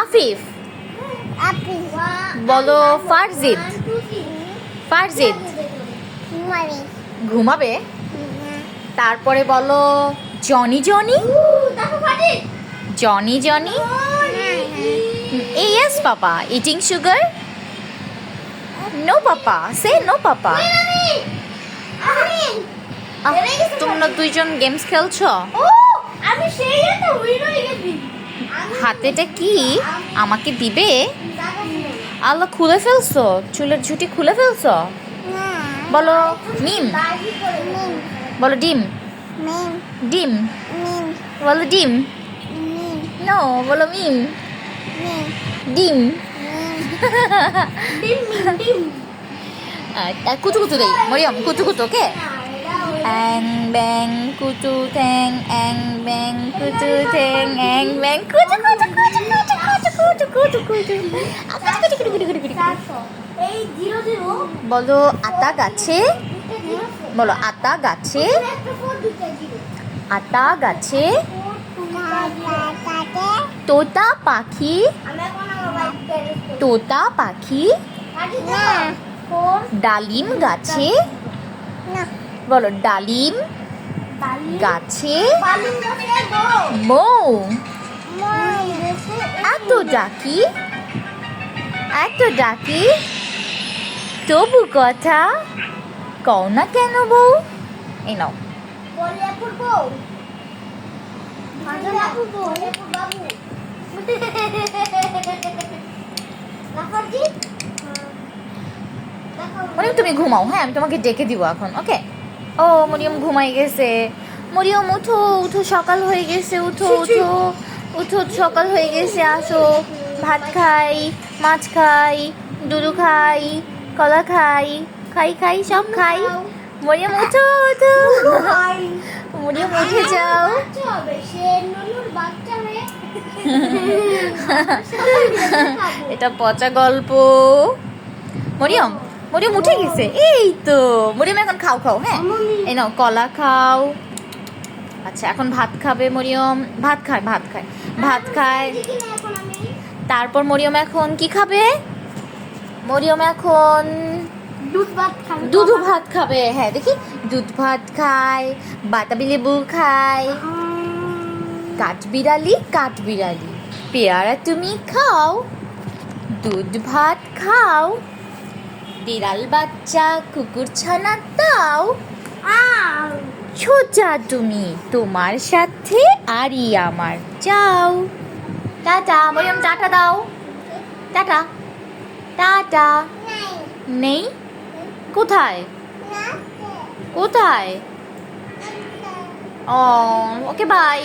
আফিফ। বলো, ফারজিদ। ফারজিদ। ঘুমাবে? তারপরে বলো, Johnny Johnny? Johnny Johnny? yes papa. Eating sugar? No, papa. সে নো, পাপা। তোমরা দুইজন গেমস খেলছো? আমি সেই হাতেটা কি আমাকে দিবে? আল্লাহ খুলে ফেলছো? চুলের ঝুটি খুলে ফেলছো? বলো মিম মিম বলো ডিম। ডিম। বলো ডিম। নো বলো মিম। ডিম। কুতু কুতু দেই। মরিয়ম কুতু কুতু ওকে? অ্যাং ব্যাং কুচু ঠ্যাং অ্যাং ব্যাং কুচু ঠ্যাং অ্যাং ব্যাং কুচু কুচু কুচু কুচু কুচু কুচু কুচু বলো, আতা গাছে? বলো, আতা গাছে? আতা গাছে? তোতা পাখি? তোতা পাখি? ডালিম গাছে? না বলো ডালিম গাছে মৌ। এত ডাকি এত ডাকি তবু কথা কও না কেন বউ? এই নাও। লাফারজি? মরিয়ম তুমি ঘুমাও হ্যাঁ আমি তোমাকে ডেকে দিব এখন ওকে ও মরিয়ম ঘুমাই গেছে। মরিয়ম উঠো উঠো সকাল হয়ে গেছে উঠো উঠো। উঠো সকাল হয়ে গেছে আসো। ভাত খাই মাছ খাই দুধু খাই কলা খাই খাই খাই সব খাই। মরিয়ম উঠো উঠো। মরিয়ম উঠে যাও। এটা পচা গল্প। মরিয়ম মরিয়ম উঠে গেছে। এই তো মরিয়ম এখন খাও খাও হ্যাঁ? এই নাও কলা খাও। আচ্ছা এখন ভাত খাবে মরিয়ম। ভাত খায় ভাত খায়। ভাত খায়। তারপর মরিয়ম এখন কি খাবে? মরিয়ম এখন দুধ ভাত খাব দুধ ভাত খাবে হ্যাঁ দেখি। দুধ ভাত খায় বাতাবি লেবু খায়। কাঠবিড়ালি কাঠবিড়ালি পেয়ারা তুমি খাও দুধ ভাত খাও। বিড়াল বাচ্চা কুকুর ছানা দাও আউ সোজা তুমি তোমার সাথে আরই আমার। যাও। টাটা মরিয়ম টাটা দাও। টাটা। টাটা। নেই। কোথায়? কোথায়? ও ওকে বাই।